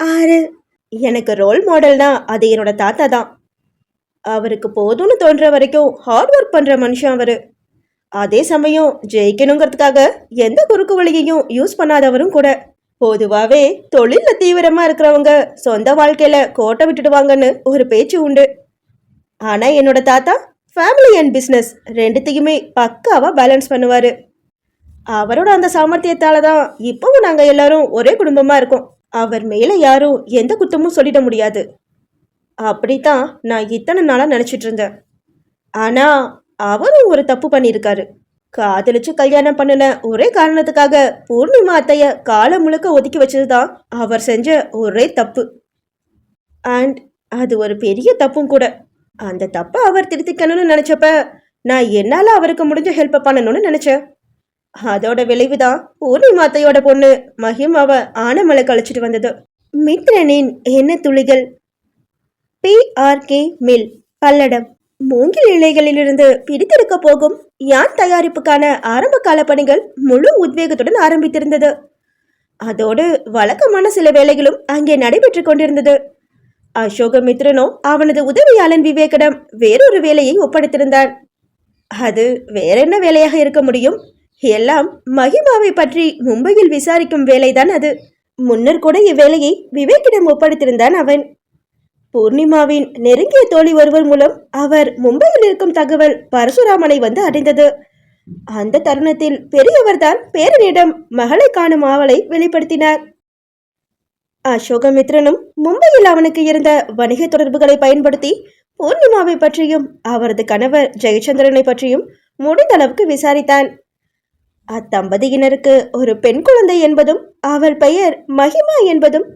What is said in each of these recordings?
ஆறு. எனக்கு ரோல் மாடல்னா அது என்னோட தாத்தா தான். அவருக்கு போதும்னு தோன்ற வரைக்கும் ஹார்ட் ஒர்க் பண்ற மனுஷன் அவரு. அதே சமயம் ஜெயிக்கணுங்கிறதுக்காக எந்த குறுக்கு வழியையும் யூஸ் பண்ணாதவரும் கூட. பொதுவாகவே தொழிலில் தீவிரமாக இருக்கிறவங்க சொந்த வாழ்க்கையில் கோட்டை விட்டுடுவாங்கன்னு ஒரு பேச்சு உண்டு. ஆனால் என்னோட தாத்தா ஃபேமிலி அண்ட் பிஸ்னஸ் ரெண்டுத்தையுமே பக்காவாக பேலன்ஸ் பண்ணுவார். அவரோட அந்த சாமர்த்தியத்தால் தான் இப்போவும் நாங்கள் எல்லாரும் ஒரே குடும்பமாக இருக்கோம். அவர் மேலே யாரும் எந்த குத்தமும் சொல்லிட முடியாது. அப்படித்தான் நான் இத்தனை நாளாக நினச்சிட்டு இருந்தேன். ஆனால் அவரும் ஒரு தப்பு பண்ணியிருக்காரு. காதலிச்சு கல்யாணம் பண்ணின ஒரே காரணத்துக்காக பூர்ணிமா அத்தைய காலம் முழுக்க ஒதுக்கி வச்சதுதான் அவர் செஞ்ச ஒரே தப்பு. அண்ட் அது ஒரு பெரிய தப்பும் கூட. அந்த தப்பை அவர் திருத்திக்கணும்னு நினச்சப்ப நான் என்னால் அவருக்கு முடிஞ்ச ஹெல்ப்பை பண்ணணும்னு நினச்சேன். அதோட விளைவுதான் பூர்ணிமாத்தையோட பொண்ணு. மகிமாவ ஆனமலை கழிச்சிட்டு வந்தது. மித்ரனின் என்ன துளிகள். பிஆர்கே மில் பல்லடம் மூங்கில் இலைகளிலிருந்து பிரித்தெடுக்க போகும் யான் தயாரிப்புக்கான ஆரம்ப கால பணிகள் முழு உத்வேகத்துடன் ஆரம்பித்திருந்தது. அதோடு வழக்கமான சில வேலைகளும் அங்கே நடைபெற்றுக் கொண்டிருந்தது. அசோகமித்ரனோ அவனது உதவியாளன் விவேகடம் வேறொரு வேலையை ஒப்படைத்திருந்தான். அது வேற என்ன வேலையாக இருக்க முடியும்? எல்லாம் மகிமாவை பற்றி மும்பையில் விசாரிக்கும் வேலைதான் அது. முன்னர் கூட இவ்வேலையை விவேக்கிடம் ஒப்படைத்திருந்தான் அவன். பூர்ணிமாவின் நெருங்கிய தோழி ஒருவர் மூலம் அவர் மும்பையில் இருக்கும் தகவல் பரசுராமனை வந்து அடைந்தது அந்த தருணத்தில் பெரியவர்தான் பேரனிடம் மகளை காணும் ஆவலை வெளிப்படுத்தினார். அசோகமித்ரனும் மும்பையில் அவனுக்கு இருந்த வணிக தொடர்புகளை பயன்படுத்தி பூர்ணிமாவை பற்றியும் அவரது கணவர் ஜெயச்சந்திரனை பற்றியும் முடிந்த அளவுக்கு விசாரித்தான். அத்தம்பதியினருக்கு ஒரு பெண் குழந்தை என்பதும் அவள் பெயர் மகிமா என்பதும்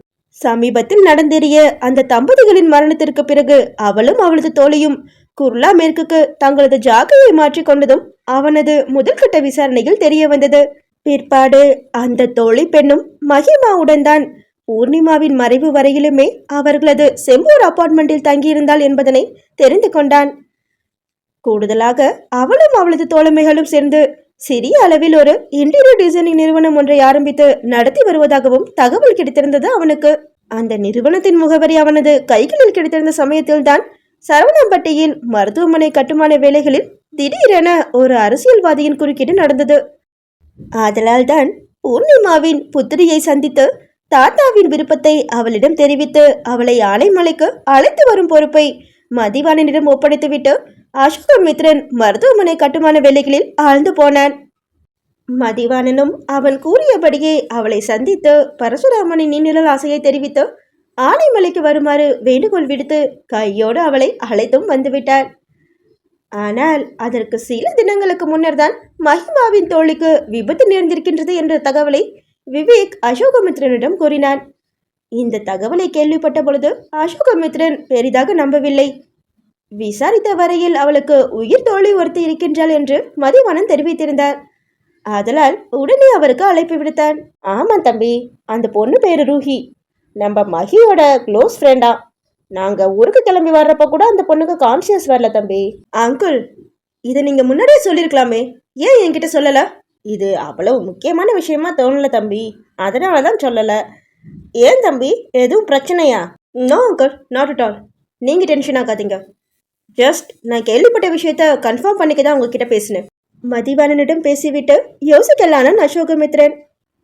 சமீபத்தில் நடந்தேறிய அந்த தம்பதிகளின் மரணத்திற்கு பிறகு அவளும் அவளது தோழியும் குர்லா மேற்குக்கு தங்களது ஜாகையை மாற்றிக்கொண்டதும் அவனது முதல்கட்ட விசாரணையில் தெரிய வந்தது. பிற்பாடு அந்த தோழி பெண்ணும் மகிமாவுடன் தான் பூர்ணிமாவின் மறைவு வரையிலுமே அவர்களது செம்பூர் அப்பார்ட்மெண்டில் தங்கியிருந்தாள் என்பதனை தெரிந்து கொண்டான். கூடுதலாக அவளும் அவளது தோழமைகளும் சேர்ந்து சிறிய அளவில் ஒரு இன்டீரியர் டிசைனிங் நிறுவனம் ஒன்றை ஆரம்பித்து நடத்தி வருவதாகவும் தகவல் கிடைத்திருந்தது அவனுக்கு. அந்த நிறுவனத்தின் முகவரி அவனது கைகளில் கிடைத்திருந்த சமயத்தில்தான் சரவணம்பட்டியில் மருத்துவமனை கட்டுமான வேலைகளில் திடீரென ஒரு அரசியல்வாதியின் குறுக்கீடு நடந்தது. ஆதலால் தான் பூர்ணிமாவின் புத்திரியை சந்தித்து தாத்தாவின் விருப்பத்தை அவளிடம் தெரிவித்து அவளை ஆலைமலைக்கு அழைத்து வரும் பொறுப்பை மதிவாணனிடம் ஒப்படைத்துவிட்டு அசோகமித்ரன் மருத்துவமனை கட்டுமான வேலைகளில் ஆழ்ந்து போனான். மதிவாணனும் அவன் கூறியபடியே அவளை சந்தித்து பரசுராமனின் நிழல் ஆசையை தெரிவித்து ஆனைமலைக்கு வருமாறு வேண்டுகோள் விடுத்து கையோடு அவளை அழைத்தும் வந்துவிட்டார். ஆனால் அதற்கு சில தினங்களுக்கு முன்னர் தான் மஹிமாவின் தோழிக்கு விபத்து நேர்ந்திருக்கின்றது என்ற தகவலை விவேக் அசோகமித்ரனிடம் கூறினான். இந்த தகவலை கேள்விப்பட்ட பொழுது அசோகமித்ரன் பெரிதாக நம்பவில்லை. விசாரித்த வரையில் அவளுக்கு உயிர் தோழி ஒருத்தி இருக்கின்றாள் என்று மதிவாணன் தெரிவித்திருந்தார். அதனால் உடனே அவருக்கு அழைப்பு விடுத்தான். ஆமா தம்பி அந்த பொண்ணு பேரு ரூஹி. நம்ம மகியோட க்ளோஸ் ஃப்ரெண்டா? நாங்க ஊருக்கு கிளம்பி வர்றப்ப கூட அந்த பொண்ணுக்கு கான்சியஸ் வரல தம்பி. அங்குள் இதை நீங்க முன்னாடியே சொல்லியிருக்கலாமே. ஏன் என்கிட்ட சொல்லல? இது அவ்வளவு முக்கியமான விஷயமா தோணல தம்பி. அதனால தான் சொல்லல. ஏன் தம்பி? எதுவும் பிரச்சனையா? No uncle not at all நீங்கள் டென்ஷன் ஆகாதீங்க. ஜஸ்ட் நான் கேள்விப்பட்ட விஷயத்த கன்ஃபார்ம் பண்ணிக்க தான் உங்ககிட்ட பேசினேன். மதிவாணனிடம் பேசிவிட்டு யோசிக்கலான அசோகமித்ரன்?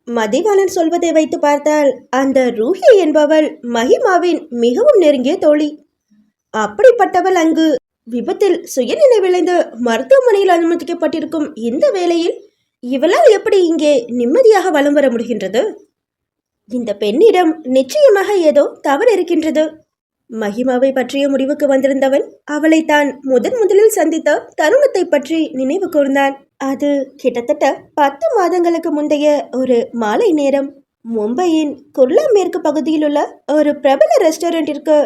மதிவாணன் சொல்வதை வைத்து பார்த்தால் அந்த ரூஹி என்பவள் மகிமாவின் மிகவும் நெருங்கிய தோழி. அப்படிப்பட்டவள் அங்கு விபத்தில் சுயநினைவிழைந்து மருத்துவமனையில் அனுமதிக்கப்பட்டிருக்கும் இந்த வேளையில் இவளால் எப்படி இங்கே நிம்மதியாக வலம் வர முடிகின்றது? இந்த பெண்ணிடம் நிச்சயமாக ஏதோ தவறு இருக்கின்றது. மகிமாவை பற்றிய முடிவுக்கு வந்திருந்தவன் அவளை தான் முதன் முதலில் சந்தித்த தருணத்தை பற்றி நினைவு கூர்ந்தான். அது கிட்டத்தட்ட பத்து மாதங்களுக்கு முந்தைய ஒரு மாலை நேரம். மும்பையின் குர்லா மேற்கு பகுதியில் உள்ள ஒரு பிரபல ரெஸ்டாரண்டிற்கு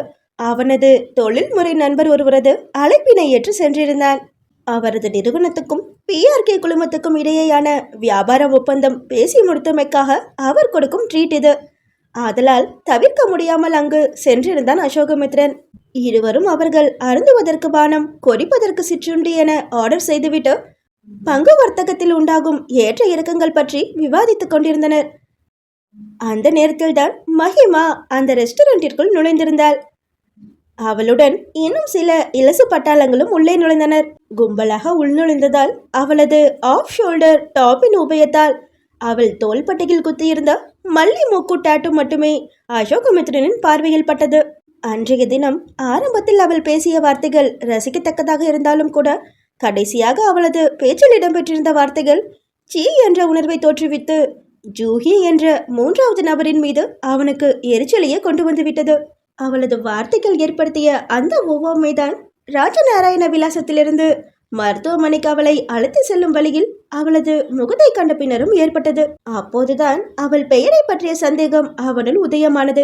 அவனது தொழில்முறை நண்பர் ஒருவரது அழைப்பினை ஏற்று சென்றிருந்தான். அவரது நிறுவனத்துக்கும் பிஆர்கே குழுமத்துக்கும் இடையேயான வியாபார ஒப்பந்தம் பேசி முடித்தமைக்காக அவர் கொடுக்கும் ட்ரீட் இது. ஆதலால் தவிர்க்க முடியாமல் அங்கு சென்றிருந்தான் அசோகமித்ரன். இருவரும் அவர்கள் அருந்துவதற்கு பானம் கொறிப்பதற்கு சிற்றுண்டி என ஆர்டர் செய்துவிட்டு பங்கு வர்த்தகத்தில் உண்டாகும் ஏற்ற இறக்கங்கள் பற்றி விவாதித்துக் கொண்டிருந்தனர். அந்த நேரத்தில்தான் மஹிமா அந்த ரெஸ்டாரண்டிற்குள் நுழைந்திருந்தாள். அவளுடன் இன்னும் சில இலசு பட்டாளங்களும் உள்ளே நுழைந்தனர். கும்பலாக உள்நுழைந்ததால் அவளது ஆஃப் ஷோல்டர் டாப்பின் உபயத்தால் அவள் தோள்பட்டையில் குத்தியிருந்த மல்லி மூக்கு டாட்டு மட்டுமே அசோகமித்ரனின் பார்வையில் பட்டது. அன்றைய தினம் ஆரம்பத்தில் அவள் பேசிய வார்த்தைகள் ரசிக்கத்தக்கதாக இருந்தாலும் கூட கடைசியாக அவளது பேச்சில் இடம்பெற்றிருந்த வார்த்தைகள் சீ என்ற உணர்வை தோற்றுவித்து ஜூஹி என்ற மூன்றாவது நபரின் மீது அவனுக்கு எரிச்சலையே கொண்டு வந்துவிட்டது. அவளது வார்த்தைகள் ஏற்படுத்திய அந்த ஒவ்வாமைதான் ராஜநாராயண விலாசத்திலிருந்து மருத்துவமனைக்கு அவளை அழைத்து செல்லும் வழியில் அவளது முகத்தை கண்ட பின்னரும் ஏற்பட்டது. அப்போதுதான் அவள் பெயரை பற்றிய சந்தேகம் அவனுள் உதயமானது.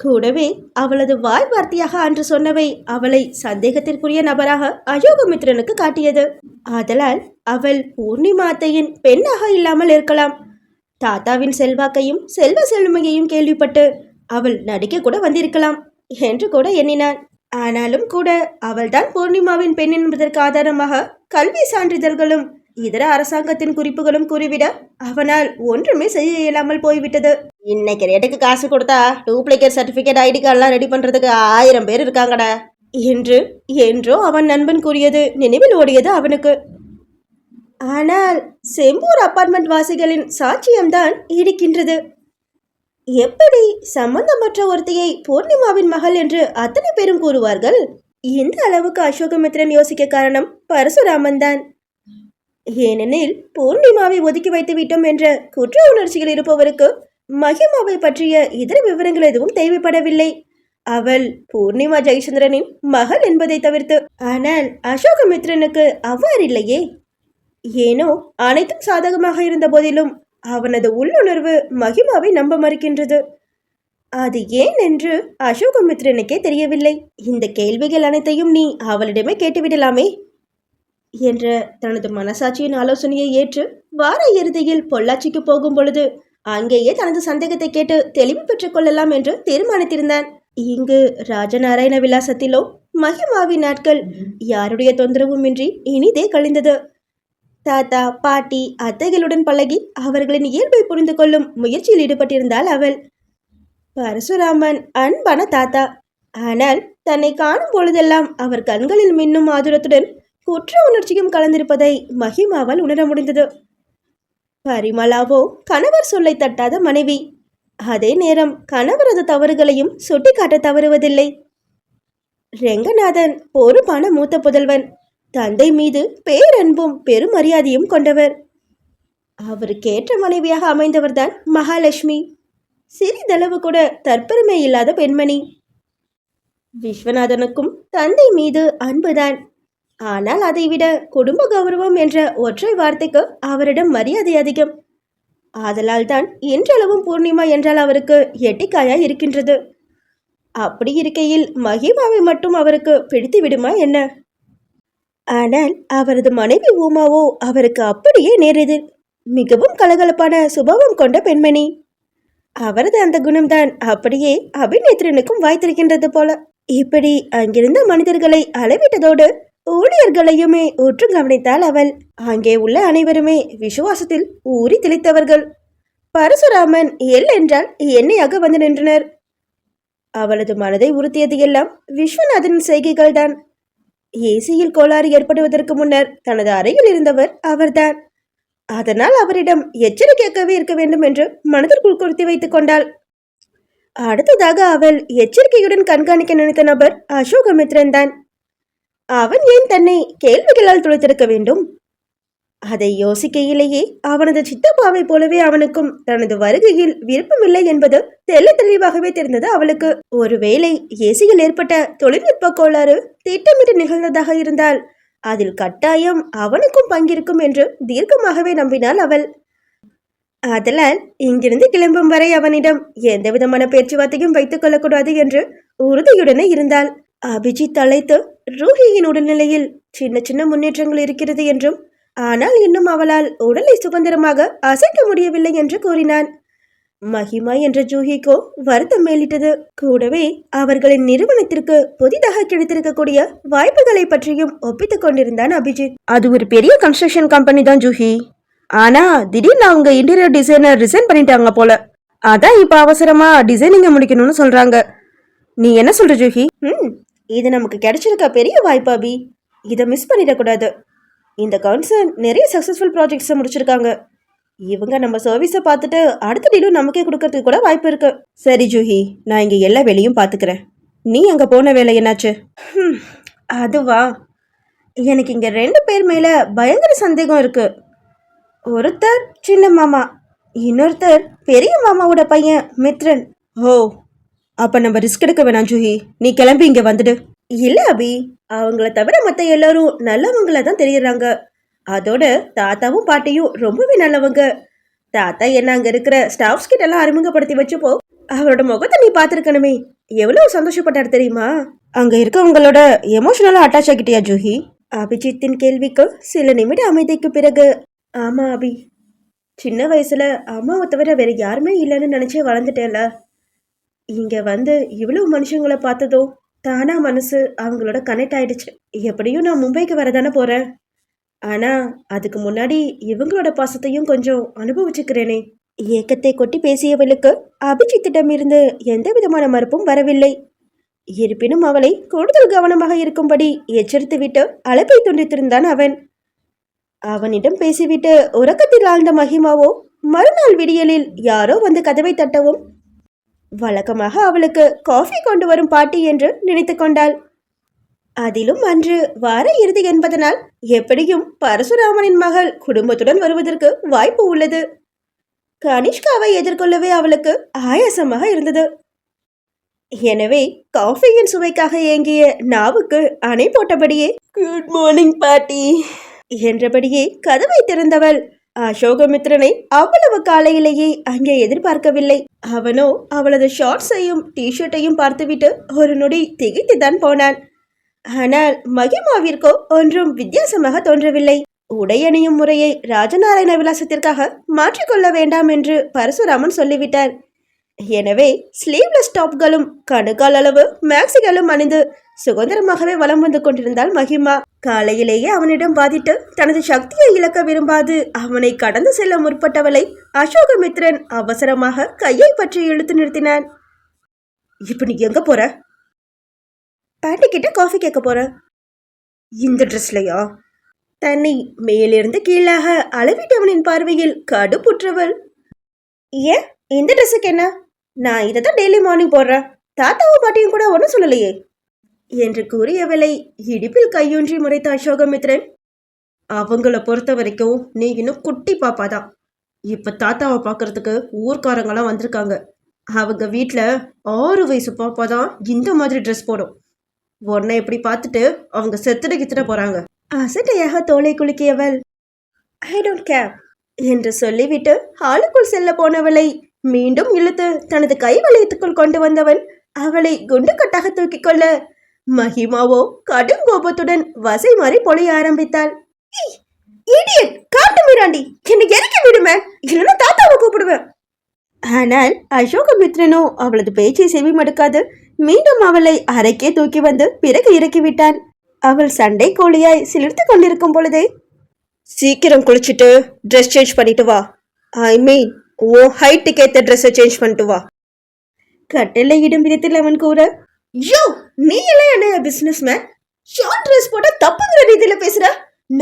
கூடவே அவளது வாய் வார்த்தையாக அன்று சொன்னவை அவளை சந்தேகத்திற்குரிய நபராக அயோகமித்ரனுக்கு காட்டியது. ஆதலால் அவள் பூர்ணிமா அத்தையின் பெண்ணாக இல்லாமல் இருக்கலாம். தாத்தாவின் செல்வாக்கையும் செல்வ செழுமையையும் கேள்விப்பட்டு அவள் நடிக்க கூட வந்திருக்கலாம் என்று கூட எண்ணினான். ஆனாலும் கூட அவள்தான் பூர்ணிமாவின் பெண் என்பதற்கு ஆதாரமாக கல்வி சான்றிதழ்களும் இதர அரசாங்கத்தின் குறிப்புகளும் கூறிவிட அவனால் ஒன்றுமே செய்ய இயலாமல் போய்விட்டது. இன்னைக்கு ரேட்டுக்கு காசு கொடுத்தா டூப்ளிகேட் சர்டிபிகேட் ஐடி கார்டெலாம் ரெடி பண்றதுக்கு ஆயிரம் பேர் இருக்காங்கடா. என்று என்றோ அவன் நண்பன் கூறியது நினைவில் ஓடியது அவனுக்கு. ஆனால் செம்பூர் அபார்ட்மெண்ட் வாசிகளின் சாட்சியம்தான் இருக்கின்றது எப்படி சம்பந்தமற்ற ஒருத்தையை பூர்ணிமாவின் மகள் என்று அத்தனை பேரும் கூறுவார்கள்? இந்த அளவுக்கு அசோகமித்ரன் யோசிக்க காரணம் பரசுராமன் தான். ஏனெனில் பூர்ணிமாவை ஒதுக்கி வைத்து விட்டோம் என்ற குற்ற உணர்ச்சிகள் இருப்பவருக்கு மகிமாவை பற்றிய இதர விவரங்கள் எதுவும் தேவைப்படவில்லை. அவள் பூர்ணிமா ஜெயச்சந்திரனின் மகள் என்பதை தவிர்த்து ஆனால் அசோகமித்ரனுக்கு அவ்வாறில்லையே ஏனோ அனைத்தும் சாதகமாக இருந்த போதிலும் அவனது உள்ளுணர்வு மகிமாவை நம்ப மறுக்கின்றது. அது ஏன் என்று அசோகமித்ரனுக்கே தெரியவில்லை. இந்த கேள்விகள் அனைத்தையும் நீ அவளிடமே கேட்டுவிடலாமே? என்ற தனது மனசாட்சியின் ஆலோசனையை ஏற்று வார இறுதியில் பொள்ளாச்சிக்கு போகும் பொழுது அங்கேயே தனது சந்தேகத்தை கேட்டு தெளிவு பெற்றுக் கொள்ளலாம் என்று தீர்மானித்திருந்தான். இங்கு ராஜநாராயண விலாசத்திலோ மகிமாவின் நாட்கள் யாருடைய தொந்தரவுமின்றி இனிதே கழிந்தது. தாத்தா பாட்டி அத்தைகளுடன் பழகி அவர்களின் இயல்பை புரிந்து கொள்ளும் முயற்சியில் ஈடுபட்டிருந்தாள் அவள். பரசுராமன் அன்பான தாத்தா ஆனால் தன்னை காணும் பொழுதெல்லாம் அவர் கண்களில் மின்னும் ஆதுரத்துடன் குற்ற உணர்ச்சியும் கலந்திருப்பதை மகிமாவால் உணர முடிந்தது. பரிமளாவோ கணவர் சொல்லை தட்டாத மனைவி. அதே நேரம் கணவரது தவறுகளையும் சுட்டிக்காட்ட தவறுவதில்லை. ரெங்கநாதன் பொறுப்பான மூத்த புதல்வன். தந்தை மீது பேரன்பும் பெருமரியாதையும் கொண்டவர். அவருக்கேற்ற மனைவியாக அமைந்தவர்தான் மகாலட்சுமி. சிறிதளவு கூட தற்பெருமை இல்லாத பெண்மணி. விஸ்வநாதனுக்கும் தந்தை மீது அன்புதான். ஆனால் அதைவிட குடும்ப கௌரவம் என்ற ஒற்றை வார்த்தைக்கு அவரிடம் மரியாதை அதிகம். ஆதலால் தான் இன்றளவும் பூர்ணிமா என்றால் அவருக்கு எட்டிக்காயா இருக்கின்றது. அப்படி இருக்கையில் மகிமாவை மட்டும் அவருக்கு பிடித்து விடுமா என்ன? ஆனால் அவரது மனைவி உமாவோ அவருக்கு அப்படியே நேரது. மிகவும் கலகலப்பான சுபாவம் கொண்ட பெண்மணி. அவரது அந்த குணம்தான் அப்படியே அபிநேத்திரனுக்கும் வாய்த்திருக்கின்றது போல. இப்படி அங்கிருந்த மனிதர்களை அளவிட்டதோடு ஊழியர்களையுமே உற்று கவனித்தாள் அவள். அங்கே உள்ள அனைவருமே விசுவாசத்தில் ஊறி திளைத்தவர்கள். பரசுராமன் எல் என்றால் எண்ணெயாக வந்து நின்றனர். அவளது மனதை உறுத்தியது எல்லாம் விஸ்வநாதனின் செய்கைகள்தான். ஏசியில் கோளாறு ஏற்படுவதற்கு முன்னர் தனது அறையில் இருந்தவர் அவர்தான். அதனால் அவரிடம் எச்சரிக்கையாகவே இருக்க வேண்டும் என்று மனதிற்குள் குறித்து வைத்துக் கொண்டாள். அடுத்ததாக அவள் எச்சரிக்கையுடன் கண்காணிக்க நினைத்த நபர் அசோகமித்ரன் தான் அவன் ஏன் தன்னை கேள்விகளால் துளைத்திருக்க வேண்டும்? அதை யோசிக்கையிலேயே அவனது சித்தப்பாவை போலவே அவனுக்கும் தனது வருகையில் விருப்பமில்லை என்பது தெல்ல தெளிவாகவே தெரிந்தது அவளுக்கு. ஒருவேளை ஏசியில் ஏற்பட்ட தொழில்நுட்ப கோளாறு திட்டமிட்டு நிகழ்ந்ததாக இருந்தால் அதில் கட்டாயம் அவனுக்கும் பங்கிருக்கும் என்று தீர்க்கமாகவே நம்பினாள் அவள். அதனால் இங்கிருந்து கிளம்பும் வரை அவனிடம் எந்த விதமான பேச்சுவார்த்தையும் வைத்துக் கொள்ளக்கூடாது என்று உறுதியுடனே இருந்தாள். அபிஜித் அழைத்து ரூஹியின் உடல்நிலையில் சின்ன சின்ன முன்னேற்றங்கள் இருக்கிறது என்றும் ஆனால் இன்னும் அவளால் உடலை சுதந்திரமாக அசைக்க முடியவில்லை என்று கூறினான். மஹிமா என்ற ஜூஹிக்கோ வருத்தம் மேலிட்டது. கூடவே அவர்களின் நிறுவனத்திற்கு புதிதாக கிடைத்திருக்கக்கூடிய வாய்ப்புகளை பற்றியும் ஒப்பித்துக் கொண்டிருந்தான் அபிஜித். அது ஒரு பெரிய கன்ஸ்ட்ரக்ஷன் கம்பெனி தான் ஜூஹி. ஆனா திடீர்னு அவங்க இன்டீரியர் டிசைனர் ரிசைன் பண்ணிட்டாங்க போல. அதான் இப்ப அவசரமா டிசைனிங்க முடிக்கணும்னு சொல்றாங்க. நீ என்ன சொல்ற ஜூஹி? ம் இது நமக்கு கிடைச்சிருக்க பெரிய வாய்ப்பு அபி. இதை மிஸ் பண்ணிடக்கூடாது. இந்த கவுன்சில் நிறைய சக்ஸஸ்ஃபுல் ப்ராஜெக்ட்ஸை முடிச்சிருக்காங்க. இவங்க நம்ம சர்வீஸை பார்த்துட்டு அடுத்த டீலும் நமக்கே கொடுக்கறதுக்கு கூட வாய்ப்பு இருக்கு. சரி ஜூஹி. நான் இங்கே எல்லா வேலையும் பார்த்துக்கிறேன். நீ அங்கே போன வேலை என்னாச்சு? அதுவா? எனக்கு இங்கே ரெண்டு பேர் மேலே பயங்கர சந்தேகம் இருக்கு. ஒருத்தர் சின்ன மாமா இன்னொருத்தர் பெரிய மாமாவோட பையன் மித்ரன். ஓ அப்போ நம்ம ரிஸ்க் எடுக்க வேணாம் ஜூஹி. நீ கிளம்பி இங்கே வந்துடு. இல்லை அபி. அவங்கள தவிர மற்ற எல்லாரும் நல்லவங்கள தான் தெரியறாங்க. அதோட தாத்தாவும் பாட்டியும் ரொம்பவே நல்லவங்க. தாத்தா என்ன அங்க இருக்கிற ஸ்டாஃப்ஸ் கிட்ட எல்லாம் அறிமுகப்படுத்தி வச்சப்போ அவரோட முகத்தை நீ பார்த்துருக்கணுமே. எவ்வளவு சந்தோஷப்பட்டார் தெரியுமா? அங்க இருக்கவங்களோட எமோஷனலா அட்டாச் ஆகிட்டியா ஜூஹி அபிஜித்தின் கேள்விக்கு சில நிமிட அமைதிக்கு பிறகு ஆமா அபி. சின்ன வயசுல அம்மாவை தவிர வேற யாருமே இல்லைன்னு நினைச்சே வளர்ந்துட்டேல இங்க வந்து இவ்வளவு மனுஷங்களை பார்த்ததும் தானா மனசு அவங்களோட கனெக்ட் ஆயிடுச்சு. எப்படியும் நான் மும்பைக்கு வரதானே போறேன். ஆனா அதுக்கு முன்னாடி இவங்களோட பாசத்தையும் கொஞ்சம் அனுபவிச்சுக்கிறேனே. ஏக்கத்தை கொட்டி பேசியவளுக்கு அபிஜித்திடமிருந்து எந்த விதமான மறுப்பும் வரவில்லை. இருப்பினும் அவளை கூடுதல் கவனமாக இருக்கும்படி எச்சரித்துவிட்டு அழைப்பை துண்டித்திருந்தான் அவன். அவனிடம் பேசிவிட்டு உறக்கத்தில் ஆழ்ந்த மகிமாவோ மறுநாள் விடியலில் யாரோ வந்து கதவை தட்டவும் வழக்கமாக அவளுக்கு காஃபி கொண்டு வரும் பாட்டி என்று நினைத்து கொண்டாள். அதிலும் அன்று வார இறுதி என்பதனால் எப்படியும் பரசுராமனின் மகள் குடும்பத்துடன் வருவதற்கு வாய்ப்பு உள்ளது. கனிஷ்காவை எதிர்கொள்ளவே அவளுக்கு ஆயாசமாக இருந்தது. எனவே காஃபியின் சுவைக்காக ஏங்கிய நாவுக்கு அணை போட்டபடியே குட் மார்னிங் பாட்டி என்றபடியே கதவை திறந்தவள் அசோகமித்ரனை அவ்வளவு காலையிலேயே அங்கே எதிர்பார்க்கவில்லை. அவனோ அவளது ஷார்ட்ஸையும் டிஷர்ட்டையும் பார்த்துவிட்டு ஒரு நொடி திகைத்துதான் போனான். ஆனால் மகிமாவிற்கோ ஒன்றும் வித்தியாசமாக தோன்றவில்லை. உடையணியும் முறையை ராஜநாராயண விலாசத்திற்காக மாற்றிக்கொள்ள வேண்டாம் என்று பரசுராமன் சொல்லிவிட்டார். எனவே ஸ்லீவ்லெஸ் டாப்களும் கணுக்கால் அளவு மேக்சிகளும் அணிந்து சுதந்திரமாகவே வலம் வந்து கொண்டிருந்தாள் மகிமா காலையிலேயே அவனிடம் வாதிட்டு தனது சக்தியை இழக்க விரும்பாது. அவனை கடந்து செல்ல முற்பட்டவளை அசோகமித்ரன் அவசரமாக கையை பற்றி இழுத்து நிறுத்தினான். இப்ப நீ எங்க போற? பாட்டி கிட்ட காஃபி கேட்க போற. இந்த ட்ரெஸ்லயா தன்னை மேலிருந்து கீழாக அளவிட்டவனின் பார்வையில் கடுப்புற்றவள். ஏன்? இந்த ட்ரெஸ்ஸுக்கு என்ன? நான் இதை தான் டெய்லி மார்னிங் போடுறேன். தாத்தாவும் பாட்டியும் கூட ஒன்றும் சொல்லலையே. என்று கூறியவளை இடிப்பில் கையொன்றி முறைத்த அசோகமித்ரன் அவங்கள பொறுத்த வரைக்கும் நீ இன்னும் குட்டி பாப்பா தான் இப்போ தாத்தாவை பார்க்கறதுக்கு ஊர்க்காரங்களாம் வந்திருக்காங்க. அவங்க வீட்டில் ஆறு வயசு பாப்பா தான் இந்த மாதிரி ட்ரெஸ் போடும். உன்னை இப்படி பார்த்துட்டு அவங்க செத்துட கித்துட போறாங்க. அசட்டையாக தோலை குலுக்கியவள். ஐ டோன்ட் கேர் என்று சொல்லிவிட்டு ஆளுக்குள் செல்ல போனவளை மீண்டும் இழுத்து தனது கை வளையத்துக்குள் கொண்டு வந்தவன் அவளை குண்டுக்கட்டாக தூக்கிக் கொள்ள மகிமாவோ கடும் கோபத்துடன் வசை மாறி பொழிய ஆரம்பித்தாள். இடியட் காட்டு மிராண்டி என்னை இறக்கி விடுமே இல்லைன்னா தாத்தாவை கூப்பிடுவேன். ஆனால் அசோகமித்ரனோ அவளது பேச்சை செவி மடுக்காது மீண்டும் அவளை அறைக்கே தூக்கி வந்து பிறகு இறக்கிவிட்டான். அவள் சண்டை கோழியாய் சிலிர்த்து கொண்டிருக்கும் பொழுதே சீக்கிரம் குளிச்சுட்டு ட்ரெஸ் சேஞ்ச் பண்ணிட்டு வா. ஐ மீன் ஓ ஹைட்டுக்கு ஏற்ற ட்ரெஸ்ஸை சேஞ்ச் பண்ணிட்டு வா. கட்டளை இடும் விதத்தில் அவன் கூற யோ நீ எல்லாம் என்ன பிசினஸ் மேன் ஷார்ட் ட்ரெஸ் போட்ட தப்புங்கிற ரீதியில பேசுற?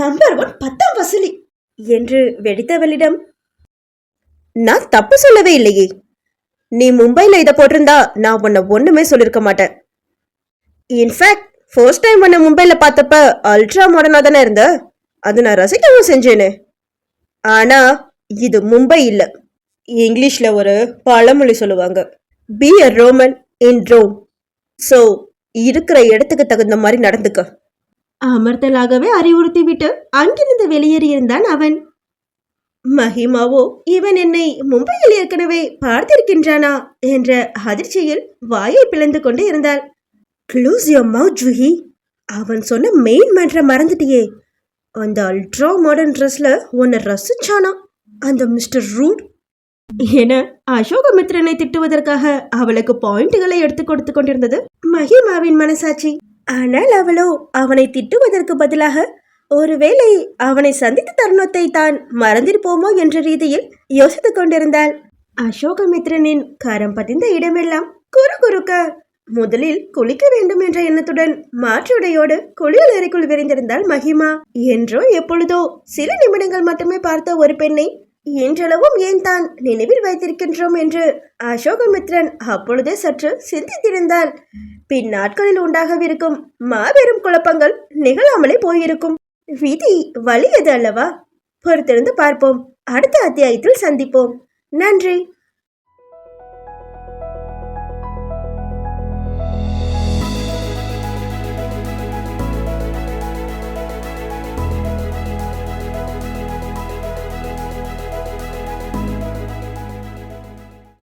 நம்பர் ஒன் பத்தாம் வசூலி. என்று வெடித்தவளிடம் நான் தப்பு சொல்லவே இல்லையே. நீ மும்பையில் இதை போட்டிருந்தா நான் உன்னை ஒன்றுமே சொல்லியிருக்க மாட்டேன். இன்ஃபேக்ட் ஃபர்ஸ்ட் டைம் உன்னை மும்பையில் பார்த்தப்ப அல்ட்ரா மாடர்னா தானே இருந்த? அது நான் ரசிக்கவும் செஞ்சேனே. ஆனால் இது மும்பை இல்லை. இங்கிலீஷில் ஒரு பழமொழி சொல்லுவாங்க. Be a Roman in Rome so இருக்கிற இடத்துக்கு தகுந்த மாதிரி நடந்துக்க. அமர்த்தலாகவே அறிவுறுத்தி விட்டு அங்கிருந்து வெளியேறியிருந்தான் அவன். மஹிமாவோ இவன் என்னை மும்பையில் ஏற்கனவே பார்த்திருக்கின்றானா? என்ற அதிர்ச்சியில் வாயை பிளந்து கொண்டு இருந்தாள். க்ளோஸ் யோர் மவுத் ஜுஹி அவன் சொன்ன மெயின் மேட்ரை மறந்துட்டியே. அந்த அல்ட்ரா மாடர்ன் ட்ரெஸ்ல உன்னை ரசிச்சானா? அந்த மிஸ்டர் ரூட் என அசோகமித்ரனை திட்டுவதற்காக அவளுக்கு பாயிண்ட்களை எடுத்து கொடுத்து கொண்டிருந்தது மஹிமாவின் மனசாட்சி. ஆனால் அவளோ அவனை திட்டுவதற்கு பதிலாக ஒருவேளை அவனை சந்தித்த தருணத்தை தான் மறந்திருப்போமோ என்ற ரீதியில் யோசித்துக் கொண்டிருந்தாள். அசோகமித்ரனின் கரம் பதிந்த இடமெல்லாம் குறு குறுக்க முதலில் குளிக்க வேண்டும் என்ற எண்ணத்துடன் மாற்றுடையோடு குளியல் அறைக்குள் விரைந்திருந்தாள் மகிமா. என்றோ எப்பொழுதோ சில நிமிடங்கள் மட்டுமே பார்த்த ஒரு பெண்ணை இன்றளவும் ஏன் தான் நினைவில் வைத்திருக்கின்றோம் என்று அசோகமித்ரன் அப்பொழுதே சற்று சிந்தித்திருந்தால் பின் நாட்களில் உண்டாகவிருக்கும் மாபெரும் குழப்பங்கள் நிகழாமலே போயிருக்கும். விதி வலியது அல்லவா? பொறுத்திருந்து பார்ப்போம். அடுத்த அத்தியாயத்தில் சந்திப்போம். நன்றி.